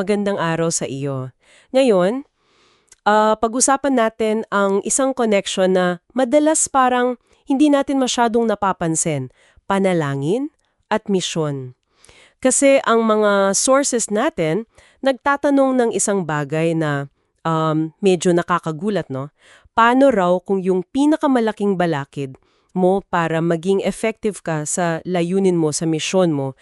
Magandang araw sa iyo. Ngayon, ah, pag-usapan natin ang isang connection na madalas parang hindi natin masyadong napapansin, panalangin at misyon. Kasi ang mga sources natin nagtatanong ng isang bagay na um, medyo nakakagulat, no? Paano raw kung yung pinakamalaking balakid mo para maging effective ka sa layunin mo, sa misyon mo,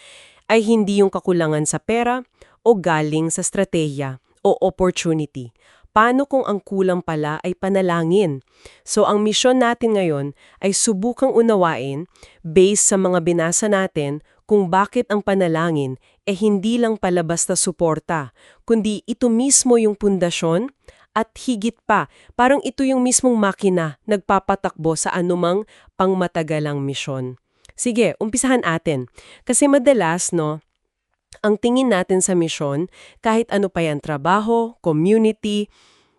ay hindi yung kakulangan sa pera o galing sa strategiya o opportunity. Paano kung ang kulang pala ay panalangin? So ang misyon natin ngayon ay subukang unawain based sa mga binasa natin kung bakit ang panalangin eh hindi lang pala basta suporta, kundi ito mismo yung pundasyon at higit pa, parang ito yung mismong makina nagpapatakbo sa anumang pangmatagalang misyon. Sige, umpisahan atin. Kasi madalas, no, ang tingin natin sa misyon, kahit ano pa yan, trabaho, community,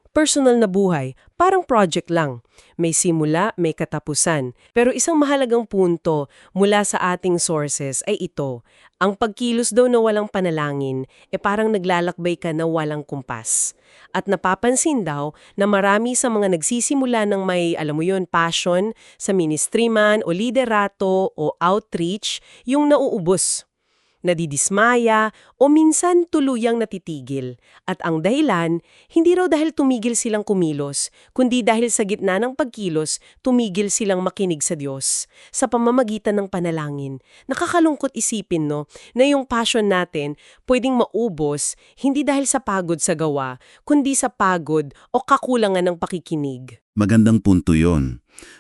personal na buhay, parang project lang. May simula, may katapusan. Pero isang mahalagang punto mula sa ating sources ay ito. Ang pagkilos daw na walang panalangin, e parang naglalakbay ka na walang kumpas. At napapansin daw na marami sa mga nagsisimula ng may, alam mo yun, passion sa ministry man o liderato o outreach, yung nauubos nadidismaya o minsan tuluyang natitigil. At ang dahilan, hindi raw dahil tumigil silang kumilos, kundi dahil sa gitna ng pagkilos, tumigil silang makinig sa Diyos sa pamamagitan ng panalangin. Nakakalungkot isipin no, na yung passion natin pwedeng maubos hindi dahil sa pagod sa gawa, kundi sa pagod o kakulangan ng pakikinig. Magandang punto yon.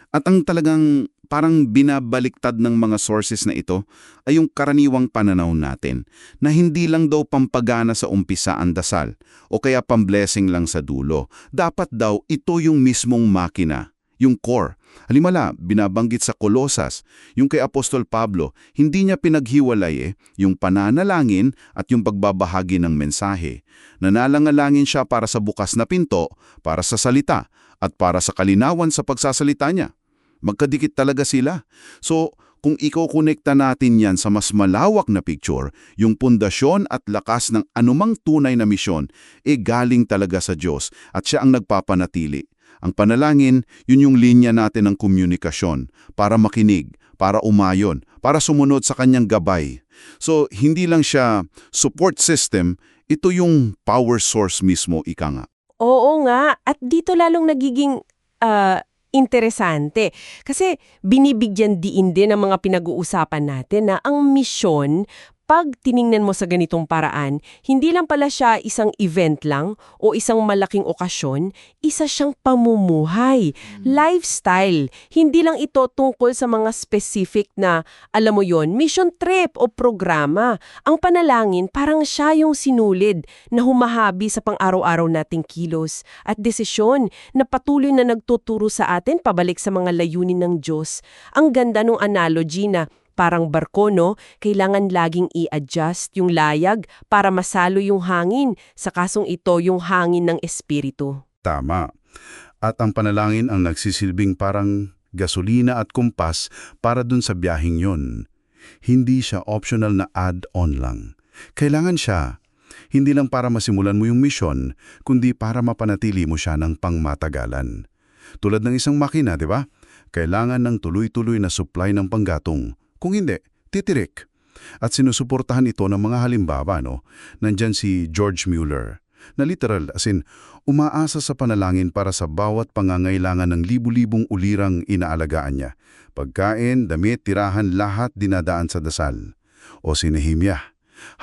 At ang talagang parang binabaliktad ng mga sources na ito ay yung karaniwang pananaw natin na hindi lang daw pampagana sa umpisa ang dasal o kaya pamblessing lang sa dulo. Dapat daw ito yung mismong makina, yung core. Halimala, binabanggit sa Kolosas, yung kay Apostol Pablo, hindi niya pinaghiwalay eh, yung pananalangin at yung pagbabahagi ng mensahe. Nanalangalangin siya para sa bukas na pinto, para sa salita, at para sa kalinawan sa pagsasalita niya. Magkadikit talaga sila. So, kung iko-konekta natin yan sa mas malawak na picture, yung pundasyon at lakas ng anumang tunay na misyon, e galing talaga sa Diyos at siya ang nagpapanatili. Ang panalangin, yun yung linya natin ng komunikasyon para makinig, para umayon, para sumunod sa kanyang gabay. So, hindi lang siya support system, ito yung power source mismo, ika nga. Oo nga, at dito lalong nagiging ah, interesante. Kasi binibigyan diin din ng mga pinag-uusapan natin na ang misyon pag tiningnan mo sa ganitong paraan, hindi lang pala siya isang event lang o isang malaking okasyon, isa siyang pamumuhay, lifestyle. Hindi lang ito tungkol sa mga specific na, alam mo yon, mission trip o programa. Ang panalangin parang siya yung sinulid na humahabi sa pang-araw-araw nating kilos at desisyon na patuloy na nagtuturo sa atin pabalik sa mga layunin ng Diyos. Ang ganda ng analogy na parang barko, no? Kailangan laging i-adjust yung layag para masalo yung hangin, sa kasong ito yung hangin ng espiritu. Tama. At ang panalangin ang nagsisilbing parang gasolina at kumpas para dun sa biyaheng yon. Hindi siya optional na add-on lang. Kailangan siya. Hindi lang para masimulan mo yung misyon, kundi para mapanatili mo siya ng pangmatagalan. Tulad ng isang makina, di ba? Kailangan ng tuloy-tuloy na supply ng panggatong. Kung hindi, titirik. At sinusuportahan ito ng mga halimbawa, no? Nandyan si George Mueller, na literal as in, umaasa sa panalangin para sa bawat pangangailangan ng libu-libong ulirang inaalagaan niya. Pagkain, damit, tirahan, lahat dinadaan sa dasal. O si.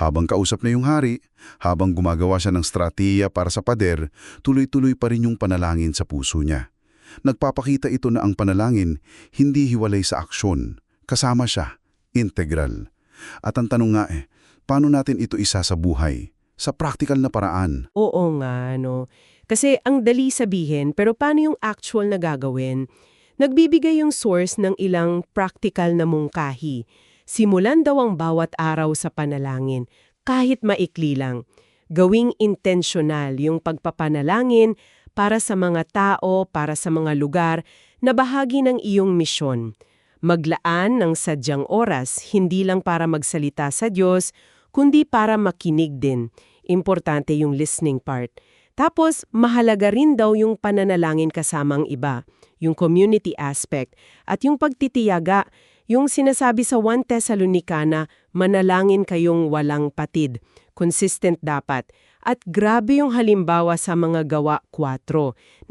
Habang kausap na yung hari, habang gumagawa siya ng stratiya para sa pader, tuloy-tuloy pa rin yung panalangin sa puso niya. Nagpapakita ito na ang panalangin hindi hiwalay sa aksyon, Kasama siya, integral. At ang tanong nga eh, paano natin ito isa sa buhay? Sa practical na paraan. Oo nga, no. Kasi ang dali sabihin, pero paano yung actual na gagawin? Nagbibigay yung source ng ilang practical na mungkahi. Simulan daw ang bawat araw sa panalangin, kahit maikli lang. Gawing intentional yung pagpapanalangin para sa mga tao, para sa mga lugar na bahagi ng iyong misyon maglaan ng sadyang oras hindi lang para magsalita sa Diyos, kundi para makinig din. Importante yung listening part. Tapos, mahalaga rin daw yung pananalangin kasamang iba, yung community aspect, at yung pagtitiyaga, yung sinasabi sa 1 Thessalonicana, manalangin kayong walang patid. Consistent dapat. At grabe yung halimbawa sa mga gawa 4.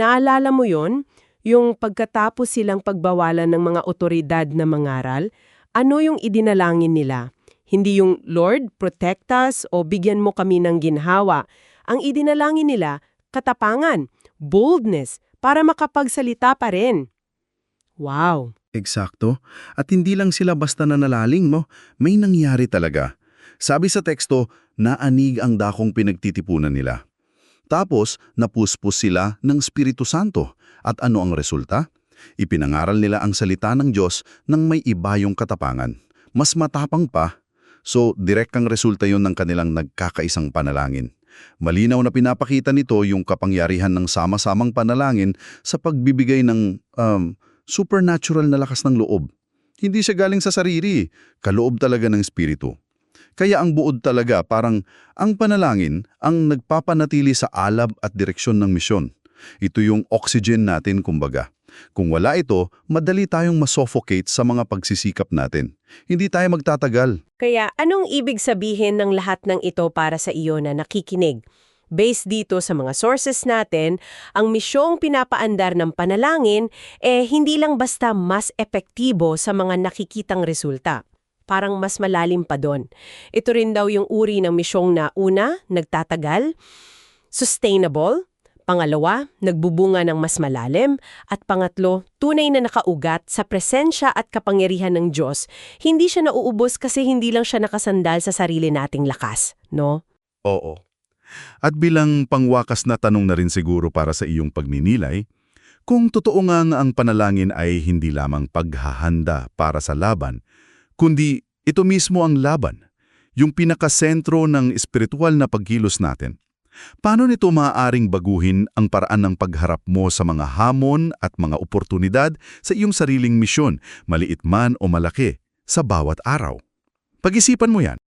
Naalala mo yon Yung pagkatapos silang pagbawalan ng mga otoridad na mangaral, ano yung idinalangin nila? Hindi yung, Lord, protect us o bigyan mo kami ng ginhawa. Ang idinalangin nila, katapangan, boldness, para makapagsalita pa rin. Wow! Eksakto. At hindi lang sila basta nanalaling mo, may nangyari talaga. Sabi sa teksto, naanig ang dakong pinagtitipunan nila. Tapos, napuspos sila ng Espiritu Santo. At ano ang resulta? Ipinangaral nila ang salita ng Diyos nang may iba yung katapangan. Mas matapang pa. So, direktang resulta yon ng kanilang nagkakaisang panalangin. Malinaw na pinapakita nito yung kapangyarihan ng sama-samang panalangin sa pagbibigay ng um, supernatural na lakas ng loob. Hindi siya galing sa sarili, kaloob talaga ng Espiritu. Kaya ang buod talaga parang ang panalangin ang nagpapanatili sa alab at direksyon ng misyon. Ito yung oxygen natin kumbaga. Kung wala ito, madali tayong masuffocate sa mga pagsisikap natin. Hindi tayo magtatagal. Kaya anong ibig sabihin ng lahat ng ito para sa iyo na nakikinig? Based dito sa mga sources natin, ang misyong pinapaandar ng panalangin eh hindi lang basta mas epektibo sa mga nakikitang resulta. Parang mas malalim pa doon. Ito rin daw yung uri ng misyong na una, nagtatagal, sustainable, pangalawa, nagbubunga ng mas malalim, at pangatlo, tunay na nakaugat sa presensya at kapangyarihan ng Diyos. Hindi siya nauubos kasi hindi lang siya nakasandal sa sarili nating lakas, no? Oo. At bilang pangwakas na tanong na rin siguro para sa iyong pagninilay, kung totoo nga ang panalangin ay hindi lamang paghahanda para sa laban, kundi ito mismo ang laban, yung pinakasentro ng espiritual na pagkilos natin. Paano nito maaaring baguhin ang paraan ng pagharap mo sa mga hamon at mga oportunidad sa iyong sariling misyon, maliit man o malaki, sa bawat araw? Pag-isipan mo yan.